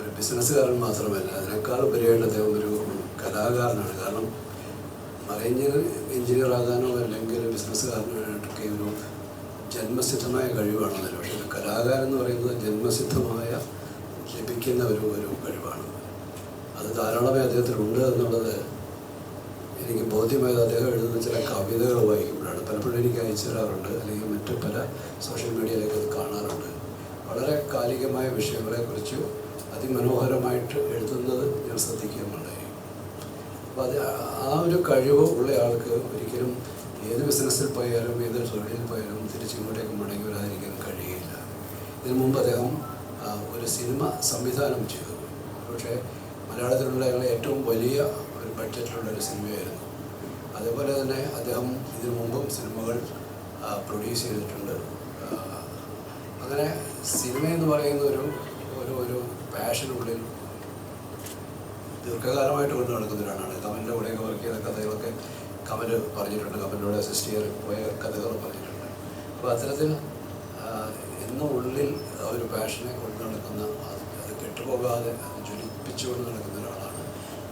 ഒരു ബിസിനസ്സുകാരൻ മാത്രമല്ല അതിനേക്കാൾ ഉപരിയായിട്ട് അദ്ദേഹം ഒരു കലാകാരനാണ്. കാരണം മറൈൻ എഞ്ചിനീയർ ആകാനോ അല്ലെങ്കിൽ ബിസിനസ്സുകാരനായിട്ടൊക്കെ ഒരു ജന്മസിദ്ധമായ കഴിവാണെന്നല്ല പക്ഷേ ഒരു കലാകാരൻ എന്ന് പറയുന്നത് ജന്മസിദ്ധമായ ലഭിക്കുന്ന ഒരു ഒരു കഴിവാണ്. അത് ധാരാളമായി അദ്ദേഹത്തിനുണ്ട് എന്നുള്ളത് എനിക്ക് ബോധ്യമായത് അദ്ദേഹം എഴുതുന്ന ചില കവിതകൾ വായിക്കുമ്പോഴാണ്. പലപ്പോഴും എനിക്ക് അയച്ചു തരാറുണ്ട്. അല്ലെങ്കിൽ മറ്റു പല സോഷ്യൽ അതിമനോഹരമായിട്ട് എഴുതുന്നത് ഞാൻ ശ്രദ്ധിക്കുകയുണ്ടായി അപ്പോൾ അത് ആ ഒരു കഴിവ് ഉള്ള ആൾക്ക് ഒരിക്കലും ഏത് ബിസിനസ്സിൽ പോയാലും ഏത് തൊഴിലിൽ പോയാലും തിരിച്ചിങ്ങോട്ടേക്ക് മടങ്ങി വരാതിരിക്കാൻ കഴിയില്ല. ഇതിനു മുമ്പ് അദ്ദേഹം ഒരു സിനിമ സംവിധാനം ചെയ്തു. പക്ഷേ മലയാളത്തിലുള്ള ഏറ്റവും വലിയ ഒരു ബഡ്ജറ്റിലുള്ള ഒരു സിനിമയായിരുന്നു. അതേപോലെ തന്നെ അദ്ദേഹം ഇതിനു മുമ്പും സിനിമകൾ പ്രൊഡ്യൂസ് ചെയ്തിട്ടുണ്ട്. അങ്ങനെ സിനിമ എന്ന് പറയുന്ന ഒരു ഒരു ഒരു പാഷനുള്ളിൽ ദീർഘകാലമായിട്ട് കൊണ്ട് നടക്കുന്ന ഒരാളാണ്. കമലിന്റെ കൂടെയൊക്കെ വർക്ക് ചെയ്ത കഥകളൊക്കെ കമൽ പറഞ്ഞിട്ടുണ്ട്. കമലിനോട് അസിസ്റ്റ് ചെയ്യാൻ പോയ കഥകൾ പറഞ്ഞിട്ടുണ്ട്. അപ്പോൾ അത്തരത്തിൽ ഇന്ന് ഉള്ളിൽ ഒരു പാഷനെ കൊണ്ട് നടക്കുന്ന അത് കെട്ടുപോകാതെ അത് ജ്വലിപ്പിച്ചുകൊണ്ട് നടക്കുന്ന ഒരാളാണ്.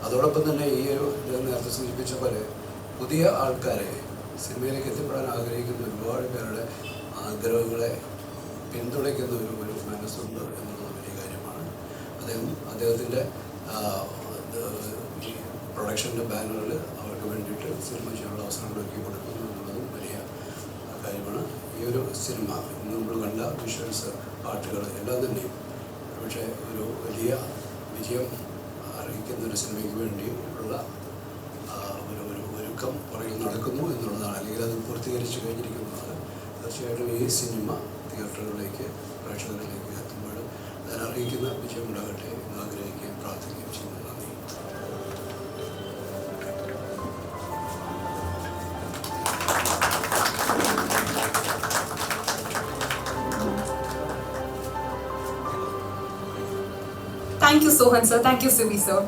അതോടൊപ്പം തന്നെ ഈ ഒരു ഇത് നേരത്തെ സൂചിപ്പിച്ച പോലെ പുതിയ ആൾക്കാരെ സിനിമയിലേക്ക് എത്തിപ്പെടാൻ ആഗ്രഹിക്കുന്ന ഒരുപാട് പേരുടെ ആഗ്രഹങ്ങളെ പിന്തുണയ്ക്കുന്ന ഒരു ഒരു മനസ്സുണ്ട് എന്നുള്ളത് വലിയ കാര്യമാണ്. അദ്ദേഹം അദ്ദേഹത്തിന്റെ പ്രൊഡക്ഷന്റെ ബാനറിൽ അവർക്ക് വേണ്ടിയിട്ട് സിനിമ ചെയ്യാനുള്ള അവസരങ്ങൾ ഒരുക്കി കൊടുക്കുന്നു എന്നുള്ളതും വലിയ കാര്യമാണ്. ഈ ഒരു സിനിമ ഇന്ന് നമ്മൾ കണ്ട വിഷ്വൽസ് പാട്ടുകൾ എല്ലാം തന്നെയും പക്ഷേ ഒരു വലിയ വിജയം അറിയിക്കുന്ന ഒരു സിനിമയ്ക്ക് വേണ്ടി ഉള്ള ഒരു ഒരു ഒരുക്കം പുറകിൽ നടക്കുന്നു എന്നുള്ളതാണ്. അല്ലെങ്കിൽ അത് പൂർത്തീകരിച്ചു കഴിഞ്ഞിരിക്കുന്നതാണ് തീർച്ചയായിട്ടും ഈ സിനിമ തിയേറ്ററുകളിലേക്ക് പ്രേക്ഷകരിലേക്ക് എത്തുമ്പോൾ അതിനറിയിക്കുന്ന വിജയം ഉണ്ടാകട്ടെ എന്ന് ആഗ്രഹിക്കുകയും പ്രാർത്ഥിക്കുകയും ചെയ്യുന്നു. Thank you Sohan sir thank you Subi sir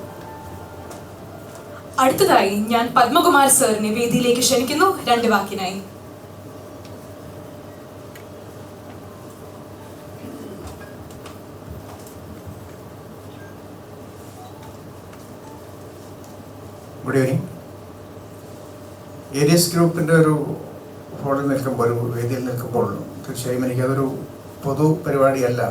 അടുത്തതായി ഞാൻ പത്മകുമാർ സാറിനെ വേദിയിലേക്ക് ക്ഷണിക്കുന്നു. രണ്ട് വാക്കിനായി. ഏരിയസ് ഗ്രൂപ്പിന്റെ ഒരു ഹോളിൽ നിൽക്കുമ്പോൾ ഒരു വേദിയിൽ നിൽക്കുമ്പോൾ തീർച്ചയായും എനിക്കതൊരു പൊതു പരിപാടിയല്ല.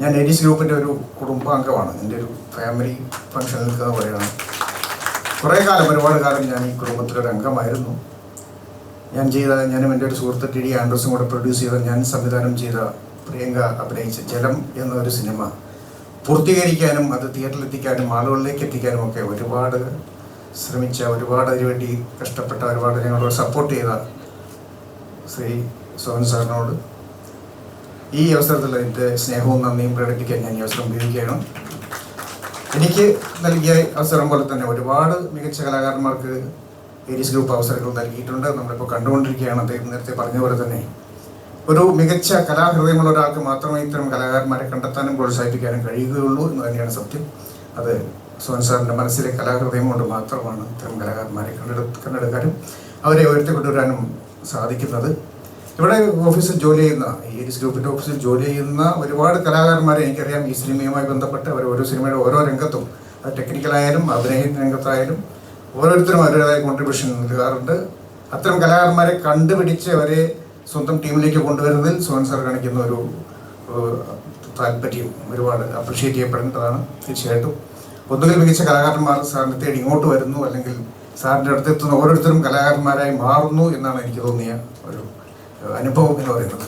ഞാൻ ലേഡീസ് ഗ്രൂപ്പിന്റെ ഒരു കുടുംബാംഗമാണ്. എന്റെ ഒരു ഫാമിലി ഫംഗ്ഷൻ നിൽക്കുന്ന പോലെയാണ്. കുറേ കാലം ഒരുപാട് കാലം ഞാൻ ഈ കുടുംബത്തിലൊരു അംഗമായിരുന്നു. ഞാൻ ചെയ്ത ഞാനും എന്റെ ഒരു സുഹൃത്ത് ടി ഡി ആൻഡ്രസും കൂടെ പ്രൊഡ്യൂസ് ചെയ്ത ഞാൻ സംവിധാനം ചെയ്ത പ്രിയങ്ക അഭിനയിച്ച ജലം എന്നൊരു സിനിമ പൂർത്തീകരിക്കാനും അത് തിയേറ്ററിൽ എത്തിക്കാനും ആളുകളിലേക്ക് എത്തിക്കാനും ഒക്കെ ഒരുപാട് ശ്രമിച്ച ഒരുപാട് അതിനുവേണ്ടി കഷ്ടപ്പെട്ട ഒരുപാട് ഞങ്ങളോട് സപ്പോർട്ട് ചെയ്ത ശ്രീ സോഹൻ സാറിനോട് ഈ അവസരത്തിൽ എന്റെ സ്നേഹവും നന്ദിയും പ്രകടിപ്പിക്കാൻ ഞാൻ ഈ അവസരം ഉപയോഗിക്കുകയാണ്. എനിക്ക് നൽകിയ അവസരം പോലെ തന്നെ ഒരുപാട് മികച്ച കലാകാരന്മാർക്ക് ഏരീസ് ഗ്രൂപ്പ് അവസരങ്ങൾ നൽകിയിട്ടുണ്ട്. നമ്മളിപ്പോൾ കണ്ടുകൊണ്ടിരിക്കുകയാണ്. അദ്ദേഹം നേരത്തെ പറഞ്ഞ പോലെ തന്നെ ഒരു മികച്ച കലാഹൃദയമുള്ള ഒരാൾക്ക് മാത്രമേ ഇത്തരം കലാകാരന്മാരെ കണ്ടെത്താനും പ്രോത്സാഹിപ്പിക്കാനും കഴിയുകയുള്ളൂ എന്ന് തന്നെയാണ് സത്യം. അത് സോൻ സാറിന്റെ മനസ്സിലെ കലാഹൃദയം കൊണ്ട് മാത്രമാണ് ഇത്തരം കലാകാരന്മാരെ കണ്ടെടു കണ്ടെടുക്കാനും അവരെ ഉയർത്തിക്കൊണ്ടുവരാനും സാധിക്കുന്നത്. ഇവിടെ ഓഫീസിൽ ജോലി ചെയ്യുന്ന ഈ ഗ്രൂപ്പിന്റെ ഓഫീസിൽ ജോലി ചെയ്യുന്ന ഒരുപാട് കലാകാരന്മാരെ എനിക്കറിയാം. ഈ സിനിമയുമായി ബന്ധപ്പെട്ട് അവർ ഓരോ സിനിമയുടെ ഓരോ രംഗത്തും അത് ടെക്നിക്കലായാലും അഭിനയ രംഗത്തായാലും ഓരോരുത്തരും അവരുടേതായ കോൺട്രിബ്യൂഷൻ നൽകാറുണ്ട്. അത്തരം കലാകാരന്മാരെ കണ്ടുപിടിച്ച് അവരെ സ്വന്തം ടീമിലേക്ക് കൊണ്ടുവരുന്നതിൽ സോൻ സാർ കാണിക്കുന്ന ഒരു താല്പര്യം ഒരുപാട് അപ്രിഷ്യേറ്റ് ചെയ്യപ്പെടേണ്ടതാണ് തീർച്ചയായിട്ടും. ഒന്നുകിൽ മികച്ച കലാകാരന്മാർ സാറിന്റെ തേടി ഇങ്ങോട്ട് വരുന്നു അല്ലെങ്കിൽ സാറിന്റെ അടുത്തെത്തുന്ന ഓരോരുത്തരും കലാകാരന്മാരായി മാറുന്നു എന്നാണ് എനിക്ക് തോന്നിയ ഒരു അനുഭവം എന്ന് പറയുന്നത്.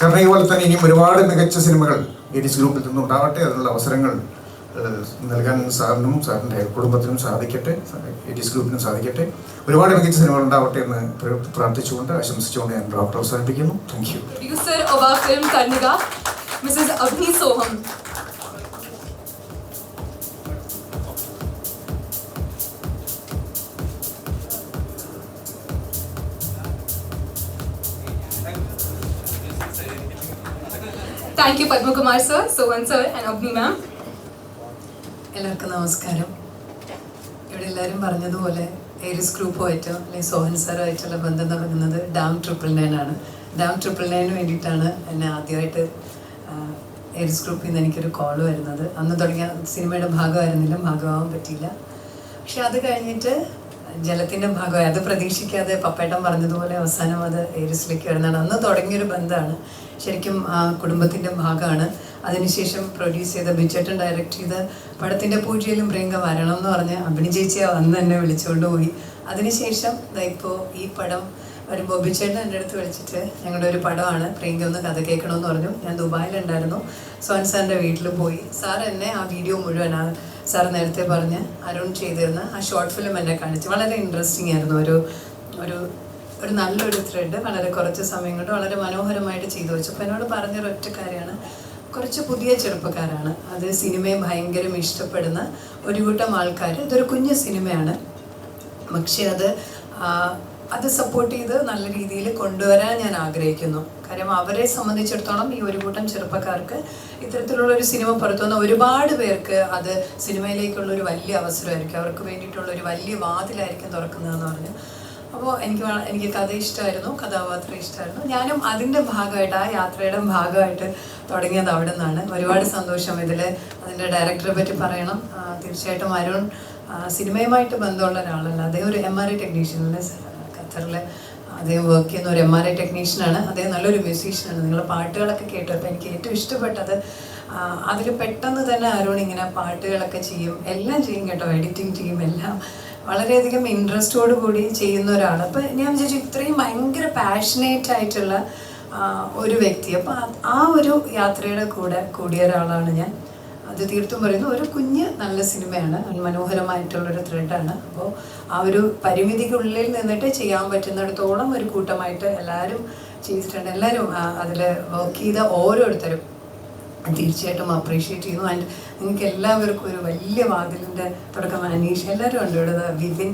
കാരണം ഇതുപോലെ തന്നെ ഇനിയും ഒരുപാട് മികച്ച സിനിമകൾ ഏരീസ് ഗ്രൂപ്പിൽ നിന്നും നിന്നുണ്ടാവട്ടെ അതിനുള്ള അവസരങ്ങൾ നൽകാൻ സാറിനും സാറിന്റെ കുടുംബത്തിനും സാധിക്കട്ടെ ഏരീസ് ഗ്രൂപ്പിനും സാധിക്കട്ടെ. ഒരുപാട് മികച്ച സിനിമകൾ ഉണ്ടാവട്ടെ എന്ന് പ്രാർത്ഥിച്ചുകൊണ്ട് ആശംസിച്ചുകൊണ്ട് ഞാൻ ഡോക്ടർ അവസാനിപ്പിക്കുന്നു. Thank you producer of our film U Padmakumar sir Soham. Sir you, Agni ma'am. എല്ലാവർക്കും നമസ്കാരം ഇവിടെ എല്ലാവരും പറഞ്ഞതുപോലെ ഏരിസ് ഗ്രൂപ്പുമായിട്ടോ അല്ലെങ്കിൽ സോഹൻ സാറുമായിട്ടുള്ള ബന്ധം തുടങ്ങുന്നത് ഡാം ട്രിപ്പിൾ നയൻ ആണ് ഡാം ട്രിപ്പിൾ നയന് വേണ്ടിയിട്ടാണ് എന്നെ ആദ്യമായിട്ട് ഏരിസ് ഗ്രൂപ്പിൽ നിന്ന് എനിക്കൊരു കോൾ വരുന്നത് അന്ന് തുടങ്ങിയ സിനിമയുടെ ഭാഗമായിരുന്നില്ല ഭാഗമാവാൻ പറ്റിയില്ല പക്ഷെ അത് കഴിഞ്ഞിട്ട് ജലത്തിന്റെ ഭാഗമായി. അത് പ്രതീക്ഷിക്കാതെ പപ്പേട്ടൻ പറഞ്ഞതുപോലെ അവസാനം അത് ഏരിസിലേക്ക് വരുന്നതാണ്. അന്ന് തുടങ്ങിയൊരു ബന്ധമാണ്. ശരിക്കും ആ കുടുംബത്തിന്റെ ഭാഗമാണ്. അതിനുശേഷം പ്രൊഡ്യൂസ് ചെയ്ത ബിജേട്ടൻ ഡയറക്റ്റ് ചെയ്ത പടത്തിന്റെ പൂജയിലും പ്രിയങ്ക വരണം എന്ന് പറഞ്ഞ് അഭിനി ചേച്ചിയെ അന്ന് തന്നെ വിളിച്ചുകൊണ്ട് പോയി. അതിനുശേഷം ഇപ്പോൾ ഈ പടം വരുമ്പോൾ ബിജേട്ടൻ എന്റെ അടുത്ത് വിളിച്ചിട്ട് ഞങ്ങളുടെ ഒരു പടമാണ് പ്രിയങ്ക ഒന്ന് കഥ കേൾക്കണമെന്ന് പറഞ്ഞു. ഞാൻ ദുബായിലുണ്ടായിരുന്നു. സോൻ സാറിന്റെ വീട്ടിൽ പോയി. സാർ എന്നെ ആ വീഡിയോ മുഴുവൻ ആ സാർ നേരത്തെ പറഞ്ഞ് അരുൺ ചെയ്തിരുന്ന ആ ഷോർട്ട് ഫിലിം എന്നെ കാണിച്ചു വളരെ ഇൻട്രസ്റ്റിംഗ് ആയിരുന്നു. ഒരു ഒരു ഒരു നല്ലൊരു ത്രെഡ് വളരെ കുറച്ച് സമയം കൊണ്ട് വളരെ മനോഹരമായിട്ട് ചെയ്തു വെച്ചു. അപ്പോൾ എന്നോട് പറഞ്ഞൊരു ഒറ്റ കാര്യമാണ്. കുറച്ച് പുതിയ ചെറുപ്പക്കാരാണ്. അത് സിനിമയെ ഭയങ്കരം ഇഷ്ടപ്പെടുന്ന ഒരു കൂട്ടം ആൾക്കാർ ഇതൊരു കുഞ്ഞു സിനിമയാണ്. പക്ഷേ അത് അത് സപ്പോർട്ട് ചെയ്ത് നല്ല രീതിയിൽ കൊണ്ടുവരാൻ ഞാൻ ആഗ്രഹിക്കുന്നു. കാര്യം അവരെ സംബന്ധിച്ചിടത്തോളം ഈ ഒരു കൂട്ടം ചെറുപ്പക്കാർക്ക് ഇത്തരത്തിലുള്ള ഒരു സിനിമ പുറത്തുവന്ന ഒരുപാട് പേർക്ക് അത് സിനിമയിലേക്കുള്ള ഒരു വലിയ അവസരമായിരിക്കും. അവർക്ക് വേണ്ടിയിട്ടുള്ള ഒരു വലിയ വാതിലായിരിക്കും തുറക്കുന്നതെന്ന് പറഞ്ഞു. അപ്പോൾ എനിക്ക് എനിക്ക് കഥ ഇഷ്ടമായിരുന്നു. കഥാപാത്രം ഇഷ്ടമായിരുന്നു. ഞാനും അതിന്റെ ഭാഗമായിട്ട് ആ യാത്രയുടെ ഭാഗമായിട്ട് തുടങ്ങിയത് അവിടെ നിന്നാണ് ഒരുപാട് സന്തോഷം ഇതിൽ. അതിന്റെ ഡയറക്ടറെ പറ്റി പറയണം. തീർച്ചയായിട്ടും അരുൺ സിനിമയുമായിട്ട് ബന്ധമുള്ള ഒരാളല്ല. അദ്ദേഹം ഒരു എം ആർ ഐ ടെക്നീഷ്യനാണ് ഖത്തറിൽ അദ്ദേഹം വർക്ക് ചെയ്യുന്ന ഒരു എം ആർ ഐ ടെക്നീഷ്യനാണ് അദ്ദേഹം നല്ലൊരു മ്യൂസീഷ്യനാണ് നിങ്ങളുടെ പാട്ടുകളൊക്കെ കേട്ടു അപ്പോൾ എനിക്ക് ഏറ്റവും ഇഷ്ടപ്പെട്ടത് അതിൽ പെട്ടെന്ന് തന്നെ അരുൺ ഇങ്ങനെ പാട്ടുകളൊക്കെ ചെയ്യും. എല്ലാം ചെയ്യും കേട്ടോ. എഡിറ്റിംഗ് ചെയ്യും എല്ലാം. വളരെയധികം ഇൻട്രസ്റ്റോട് കൂടി ചെയ്യുന്ന ഒരാൾ അപ്പോൾ ഞാൻ വിചാരിച്ചു ഇത്രയും ഭയങ്കര പാഷനേറ്റ് ആയിട്ടുള്ള ഒരു വ്യക്തി. അപ്പം ആ ഒരു യാത്രയുടെ കൂടെ കൂടിയ ഒരാളാണ് ഞാൻ. അത് തീർത്തും പറയുന്നു ഒരു കുഞ്ഞ് നല്ല സിനിമയാണ്. മനോഹരമായിട്ടുള്ളൊരു ത്രെഡാണ് അപ്പോൾ ആ ഒരു പരിമിതിക്കുള്ളിൽ നിന്നിട്ട് ചെയ്യാൻ പറ്റുന്നിടത്തോളം ഒരു കൂട്ടമായിട്ട് എല്ലാവരും ചെയ്തിട്ടുണ്ട്. എല്ലാവരും അതിൽ വർക്ക് ചെയ്ത ഓരോരുത്തരും തീർച്ചയായിട്ടും അപ്രീഷിയേറ്റ് ചെയ്യുന്നു. ആൻഡ് നിങ്ങൾക്ക് എല്ലാവർക്കും ഒരു വലിയ വാതിലിന്റെ തുടക്കം. അനീഷ് എല്ലാവരും ഉണ്ട് ഇവിടെ. വിപിൻ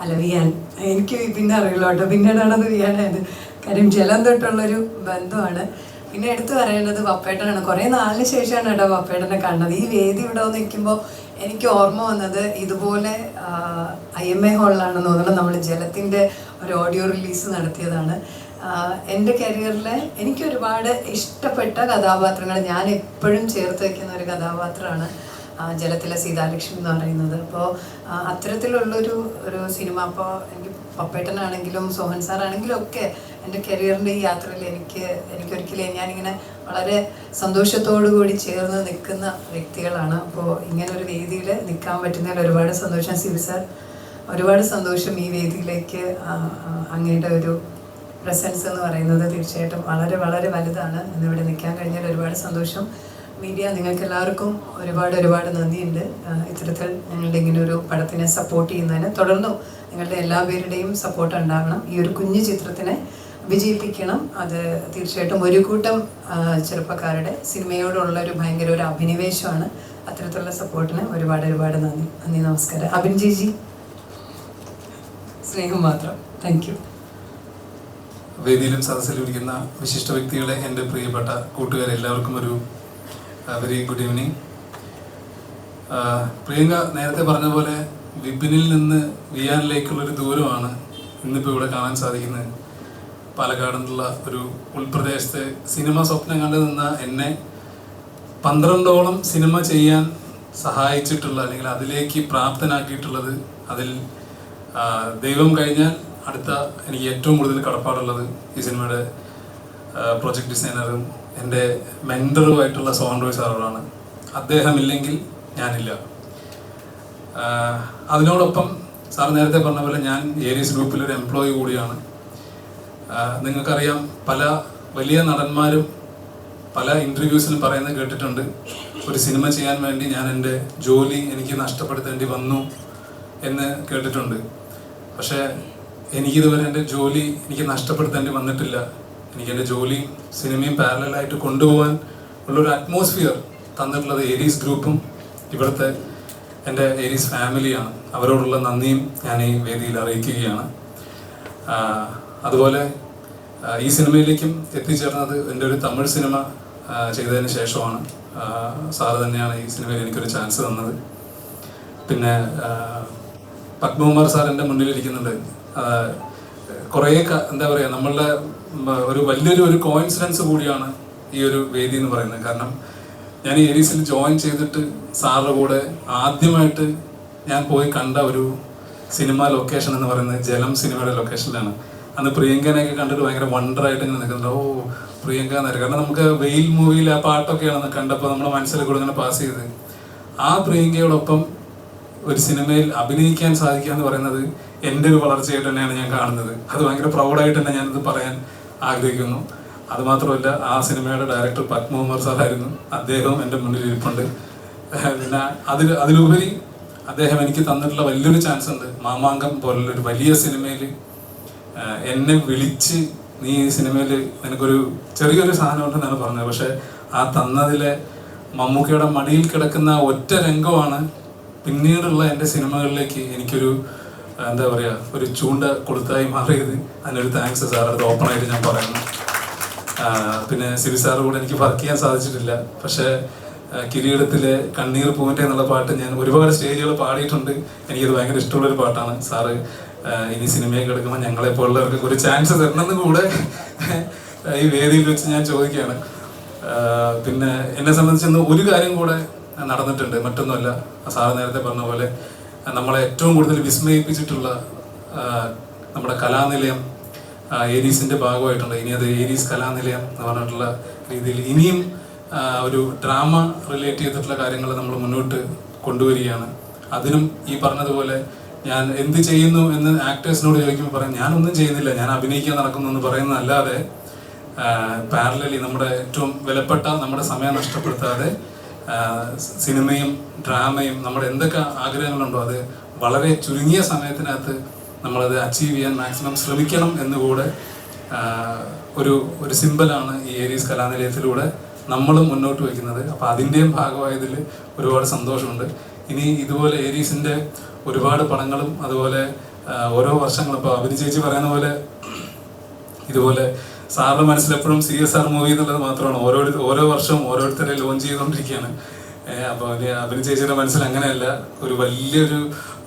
അല്ല വിയാൻ. എനിക്ക് വിപിന്റെ അറിയില്ല കേട്ടോ. പിന്നീടാണത് വിയാനായത് കാര്യം ജലം തൊട്ടുള്ളൊരു ബന്ധമാണ് പിന്നെ എടുത്തു പറയേണ്ടത് പപ്പേട്ടനാണ്. കുറേ നാളിന് ശേഷമാണ് കേട്ടോ പപ്പേട്ടനെ കണ്ടത്. ഈ വേദി ഇവിടെ നിൽക്കുമ്പോൾ എനിക്ക് ഓർമ്മ വന്നത് ഇതുപോലെ ഐ എം എ ഹോളിലാണെന്ന് തോന്നുന്നു. നമ്മൾ ജലത്തിന്റെ ഒരു ഓഡിയോ റിലീസ് നടത്തിയതാണ്. എന്റെ കരിയറിൽ എനിക്ക് ഒരുപാട് ഇഷ്ടപ്പെട്ട കഥാപാത്രങ്ങൾ ഞാൻ എപ്പോഴും ചേർത്ത് വയ്ക്കുന്ന ഒരു കഥാപാത്രമാണ് ജലത്തിലെ സീതാലക്ഷ്മി എന്ന് പറയുന്നത്. അപ്പോൾ അത്തരത്തിലുള്ളൊരു ഒരു സിനിമ. അപ്പോൾ എനിക്ക് പപ്പേട്ടനാണെങ്കിലും സോഹൻ സാറാണെങ്കിലും ഒക്കെ എന്റെ കരിയറിന്റെ ഈ യാത്രയിൽ എനിക്ക് എനിക്കൊരിക്കലും ഞാനിങ്ങനെ വളരെ സന്തോഷത്തോടു കൂടി ചേർന്ന് നിൽക്കുന്ന വ്യക്തികളാണ്. അപ്പോൾ ഇങ്ങനെ ഒരു വേദിയിൽ നിൽക്കാൻ പറ്റുന്നതിൽ ഒരുപാട് സന്തോഷം. സിബി സാർ ഒരുപാട് സന്തോഷം ഈ വേദിയിലേക്ക് അങ്ങയുടെ ഒരു പ്രസൻസ് എന്ന് പറയുന്നത് തീർച്ചയായിട്ടും വളരെ വളരെ വലുതാണ്. ഇന്നിവിടെ നിൽക്കാൻ കഴിഞ്ഞാൽ ഒരുപാട് സന്തോഷം. മീഡിയ നിങ്ങൾക്ക് എല്ലാവർക്കും ഒരുപാട് ഒരുപാട് നന്ദിയുണ്ട്. ഇത്തരത്തിൽ ഞങ്ങളുടെ ഇങ്ങനെ ഒരു പടത്തിനെ സപ്പോർട്ട് ചെയ്യുന്നതിന്. തുടർന്നും നിങ്ങളുടെ എല്ലാ പേരുടെയും സപ്പോർട്ട് ഉണ്ടാകണം. ഈ ഒരു കുഞ്ഞു ചിത്രത്തിനെ വിജയിപ്പിക്കണം. അത് തീർച്ചയായിട്ടും ഒരു കൂട്ടം ചെറുപ്പക്കാരുടെ സിനിമയോടുള്ള ഒരു ഭയങ്കര ഒരു അഭിനിവേശമാണ്. അത്തരത്തിലുള്ള സപ്പോർട്ടിന് ഒരുപാട് ഒരുപാട് നന്ദി. നന്ദി നമസ്കാരം. അബിൻ ജിജി സ്നേഹം മാത്രം. താങ്ക് യു വേദിയിലും സദസ്സിലും ഇരിക്കുന്ന വിശിഷ്ട വ്യക്തികളെ എന്റെ പ്രിയപ്പെട്ട കൂട്ടുകാരെ എല്ലാവർക്കും ഒരു വെരി ഗുഡ് ഈവനിങ് പ്രിയങ്ക നേരത്തെ പറഞ്ഞ പോലെ വിപിനിൽ നിന്ന് വിയാനിലേക്കുള്ളൊരു ദൂരമാണ് ഇന്നിപ്പോൾ ഇവിടെ കാണാൻ സാധിക്കുന്നത്. പാലക്കാട് നിന്നുള്ള ഒരു ഉൾപ്രദേശത്തെ സിനിമ സ്വപ്നം കണ്ടു നിന്ന എന്നെ പന്ത്രണ്ടോളം സിനിമ ചെയ്യാൻ സഹായിച്ചിട്ടുള്ള അല്ലെങ്കിൽ അതിലേക്ക് പ്രാപ്തനാക്കിയിട്ടുള്ളത് അതിൽ ദൈവം കഴിഞ്ഞാൽ അടുത്ത എനിക്ക് ഏറ്റവും കൂടുതൽ കടപ്പാടുള്ളത് ഈ സിനിമയുടെ പ്രൊജക്ട് ഡിസൈനറും എന്റെ മെന്ററുമായിട്ടുള്ള സോൺ റോയ് അദ്ദേഹം ഇല്ലെങ്കിൽ ഞാനില്ല അതിനോടൊപ്പം സാർ നേരത്തെ പറഞ്ഞ പോലെ ഞാൻ ഏരീസ് ഗ്രൂപ്പിലൊരു എംപ്ലോയി കൂടിയാണ്. നിങ്ങൾക്കറിയാം പല വലിയ നടന്മാരും പല ഇന്റർവ്യൂസിലും പറയുന്നത് കേട്ടിട്ടുണ്ട്. ഒരു സിനിമ ചെയ്യാൻ വേണ്ടി ഞാൻ എന്റെ ജോലി എനിക്ക് നഷ്ടപ്പെടുത്തേണ്ടി വന്നു എന്ന് കേട്ടിട്ടുണ്ട്. പക്ഷേ എനിക്കിതുവരെ എന്റെ ജോലി എനിക്ക് നഷ്ടപ്പെടുത്തേണ്ടി വന്നിട്ടില്ല. എനിക്ക് എന്റെ ജോലിയും സിനിമയും പാരലായിട്ട് കൊണ്ടുപോകാൻ ഉള്ളൊരു അറ്റ്മോസ്ഫിയർ തന്നിട്ടുള്ളത് ഏരീസ് ഗ്രൂപ്പും ഇവിടുത്തെ എന്റെ ഏരീസ് ഫാമിലിയാണ് അവരോടുള്ള നന്ദിയും ഞാൻ ഈ വേദിയിൽ അറിയിക്കുകയാണ്. അതുപോലെ ഈ സിനിമയിലേക്കും എത്തിച്ചേർന്നത് എന്റെ ഒരു തമിഴ് സിനിമ ചെയ്തതിന് ശേഷമാണ്. സാറ് തന്നെയാണ് ഈ സിനിമയിൽ എനിക്കൊരു ചാൻസ് തന്നത്. പിന്നെ പത്മകുമാർ സാർ എന്റെ മുന്നിലിരിക്കുന്നുണ്ട്. കുറേ എന്താ പറയുക നമ്മളുടെ ഒരു വലിയൊരു ഒരു കോയിൻസിഡൻസ് കൂടിയാണ് ഈ ഒരു വേദി എന്ന് പറയുന്നത്. കാരണം ഞാൻ ഈ ഏരീസിൽ ജോയിൻ ചെയ്തിട്ട് സാറിന്റെ കൂടെ ആദ്യമായിട്ട് ഞാൻ പോയി കണ്ട ഒരു സിനിമ ലൊക്കേഷൻ എന്ന് പറയുന്നത് ജലം സിനിമയുടെ ലൊക്കേഷനിലാണ്. അന്ന് പ്രിയങ്കനെയൊക്കെ കണ്ടിട്ട് ഭയങ്കര വണ്ടറായിട്ട് ഇങ്ങനെ നിൽക്കുന്നുണ്ട്. ഓ പ്രിയങ്ക എന്നറിയാം കാരണം നമുക്ക് വെയിൽ മൂവിയിൽ ആ പാട്ടൊക്കെയാണ് കണ്ടപ്പോൾ നമ്മുടെ മനസ്സിൽ കൂടെ ഇങ്ങനെ പാസ് ചെയ്ത്. ആ പ്രിയങ്കയോടൊപ്പം ഒരു സിനിമയിൽ അഭിനയിക്കാൻ സാധിക്കുക എന്ന് പറയുന്നത് എന്റെ ഒരു വളർച്ചയായിട്ട് തന്നെയാണ് ഞാൻ കാണുന്നത്. അത് ഭയങ്കര പ്രൗഡായിട്ട് തന്നെ ഞാനിത് പറയാൻ ആഗ്രഹിക്കുന്നു. അതുമാത്രമല്ല ആ സിനിമയുടെ ഡയറക്ടർ പത്മകുമാർ സാറായിരുന്നു അദ്ദേഹം എന്റെ മുന്നിൽ ഇരിപ്പുണ്ട് പിന്നെ അതിൽ അതിലുപരി അദ്ദേഹം എനിക്ക് തന്നിട്ടുള്ള വലിയൊരു ചാൻസ് ഉണ്ട്. മാമാങ്കം പോലുള്ള ഒരു വലിയ സിനിമയിൽ എന്നെ വിളിച്ച് നീ ഈ സിനിമയിൽ എനിക്കൊരു ചെറിയൊരു സാധനം ഉണ്ടെന്നാണ് പറഞ്ഞത്. പക്ഷെ ആ തന്നതിലെ മമ്മൂക്കയുടെ മടിയിൽ കിടക്കുന്ന ഒറ്റ രംഗമാണ് പിന്നീടുള്ള എന്റെ സിനിമകളിലേക്ക് എനിക്കൊരു എന്താ പറയുക ഒരു ചൂണ്ട കൊടുത്തായി മാറിയത്. അതിനൊരു താങ്ക്സ് അത് ഓപ്പണായിട്ട് ഞാൻ പറയുന്നു. പിന്നെ സിബി സാറ് കൂടെ എനിക്ക് വർക്ക് ചെയ്യാൻ സാധിച്ചിട്ടില്ല. പക്ഷേ കിരീടത്തിലെ കണ്ണീർ പൂവിന്റെ എന്നുള്ള പാട്ട് ഞാൻ ഒരുപാട് സ്റ്റേജുകൾ പാടിയിട്ടുണ്ട്. എനിക്കത് ഭയങ്കര ഇഷ്ടമുള്ളൊരു പാട്ടാണ്. സാറ് ഇനി സിനിമയൊക്കെ എടുക്കുമ്പോൾ ഞങ്ങളെ പോലുള്ളവർക്ക് ഒരു ചാൻസ് തരണമെന്ന് കൂടെ ഈ വേദിയിൽ വെച്ച് ഞാൻ ചോദിക്കുകയാണ്. പിന്നെ എന്നെ സംബന്ധിച്ച് ഇന്ന് ഒരു കാര്യം കൂടെ നടന്നിട്ടുണ്ട് മറ്റൊന്നുമല്ല. സാറ് നേരത്തെ പറഞ്ഞ പോലെ നമ്മളെ ഏറ്റവും കൂടുതൽ വിസ്മയിപ്പിച്ചിട്ടുള്ള നമ്മുടെ കലാനിലയം ഏരീസിന്റെ ഭാഗമായിട്ടുണ്ട്. ഇനി അത് ഏരീസ് കലാനിലയം എന്ന് പറഞ്ഞിട്ടുള്ള രീതിയിൽ ഇനിയും ഒരു ഡ്രാമ റിലേറ്റ് ചെയ്തിട്ടുള്ള കാര്യങ്ങൾ നമ്മൾ മുന്നോട്ട് കൊണ്ടുവരികയാണ്. അതിനും ഈ പറഞ്ഞതുപോലെ ഞാൻ എന്ത് ചെയ്യുന്നു എന്ന് ആക്ടേഴ്സിനോട് ചോദിക്കുമ്പോൾ പറയും ഞാനൊന്നും ചെയ്യുന്നില്ല ഞാൻ അഭിനയിക്കാൻ നടക്കുന്നു എന്ന് പറയുന്നതല്ലാതെ പാരലലി നമ്മുടെ ഏറ്റവും വിലപ്പെട്ട നമ്മുടെ സമയം നഷ്ടപ്പെടുത്താതെ സിനിമയും ഡ്രാമയും നമ്മുടെ എന്തൊക്കെ ആഗ്രഹങ്ങളുണ്ടോ അത് വളരെ ചുരുങ്ങിയ സമയത്തിനകത്ത് നമ്മളത് അച്ചീവ് ചെയ്യാൻ മാക്സിമം ശ്രമിക്കണം എന്നുകൂടെ ഒരു ഒരു സിമ്പിളാണ് ഈ ഏരീസ് കലാനിലയത്തിലൂടെ നമ്മളും മുന്നോട്ട് വയ്ക്കുന്നത്. അപ്പോൾ അതിന്റെയും ഭാഗമായതിൽ ഒരുപാട് സന്തോഷമുണ്ട്. ഇനി ഇതുപോലെ ഏരീസിന്റെ ഒരുപാട് പണങ്ങളും അതുപോലെ ഓരോ വർഷങ്ങളും. ഇപ്പോൾ അഭിനി ചേച്ചി പറയുന്ന പോലെ ഇതുപോലെ സാറിന്റെ മനസ്സിലെപ്പോഴും സി എസ് ആർ മൂവി എന്നുള്ളത് മാത്രമാണ്. ഓരോ ഓരോ വർഷവും ഓരോരുത്തരെ ലോഞ്ച് ചെയ്തുകൊണ്ടിരിക്കുകയാണ്. അപ്പോൾ അഭിനി ചേച്ചിയുടെ മനസ്സിൽ അങ്ങനെയല്ല. ഒരു വലിയൊരു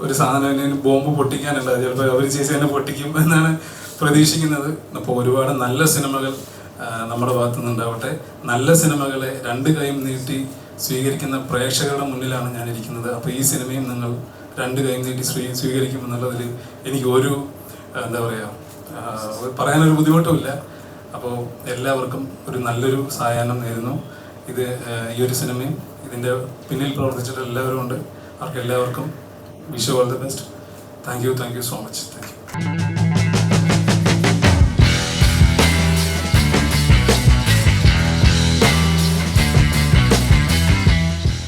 ഒരു സാധനം ബോംബ് പൊട്ടിക്കാനല്ല. ചിലപ്പോൾ അഭിനി ചേച്ചി തന്നെ പൊട്ടിക്കും എന്നാണ് പ്രതീക്ഷിക്കുന്നത്. അപ്പോൾ ഒരുപാട് നല്ല സിനിമകൾ നമ്മുടെ ഭാഗത്തുനിന്നുണ്ടാവട്ടെ. നല്ല സിനിമകളെ രണ്ട് കൈയും നീട്ടി സ്വീകരിക്കുന്ന പ്രേക്ഷകരുടെ മുന്നിലാണ് ഞാൻ ഇരിക്കുന്നത് അപ്പോൾ ഈ സിനിമയും നിങ്ങൾ രണ്ട് കൈയും നീട്ടി സ്വീ സ്വീകരിക്കും എന്നുള്ളതിൽ എനിക്ക് ഒരു എന്താ പറയുക പറയാനൊരു ബുദ്ധിമുട്ടുമില്ല. അപ്പോൾ എല്ലാവർക്കും ഒരു നല്ലൊരു സായാഹ്നം നേരുന്നു. ഇത് ഈ ഒരു സിനിമയും ഇതിന്റെ പിന്നിൽ പ്രവർത്തിച്ചിട്ട് എല്ലാവരും ഉണ്ട്. അവർക്ക് എല്ലാവർക്കും Vishu all the best. Thank you thank you so much. Thank you.